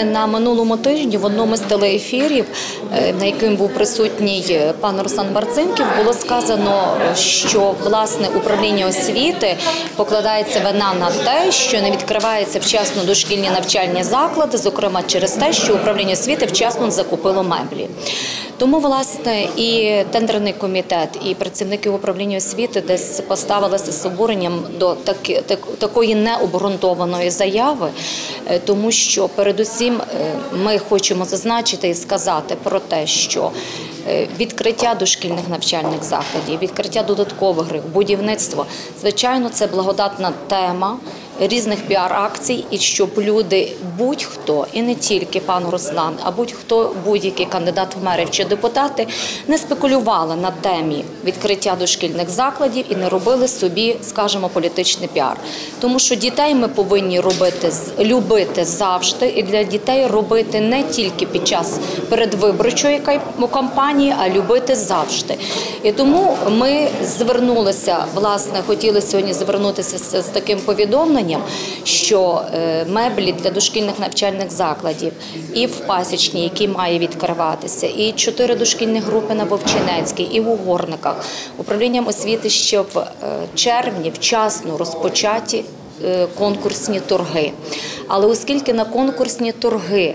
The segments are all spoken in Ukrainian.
На минулому тижні в одному з телеефірів, е, на яким був присутній е, пан Руслан Марцинків, було сказано, що власне управління освіти покладається вина на те, що не відкриваються вчасно дошкільні навчальні заклади, зокрема через те, що управління освіти вчасно закупило меблі. Тому, власне, і тендерний комітет, і працівники управління освіти десь поставилися з обуренням до таки, так, такої необґрунтованої заяви, е, тому що передусім е, ми хочемо зазначити і сказати про те, що е, відкриття дошкільних навчальних закладів, відкриття додаткових будівництво, звичайно, це благодатна тема різних піар-акцій, і щоб люди будь-хто, і не тільки пан Руслан, а будь-хто будь-який кандидат в мери чи депутати не спекулювали на темі відкриття дошкільних закладів і не робили собі, скажімо, політичний піар. Тому що дітей ми повинні робити любити завжди, і для дітей робити не тільки під час передвиборчої кампанії, а любити завжди. І тому ми звернулися, власне, хотіли сьогодні звернутися з таким повідомленням, що е, меблі для дошкільних навчальних закладів і в Пасічній, який має відкриватися, і чотири дошкільні групи на Вовчинецькій, і в Угорниках управлінням освіти ще в е, червні вчасно розпочаті е, конкурсні торги. Але оскільки на конкурсні торги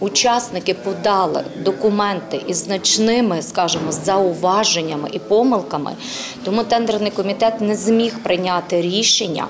Учасники подали документи із значними, скажімо, зауваженнями і помилками, тому тендерний комітет не зміг прийняти рішення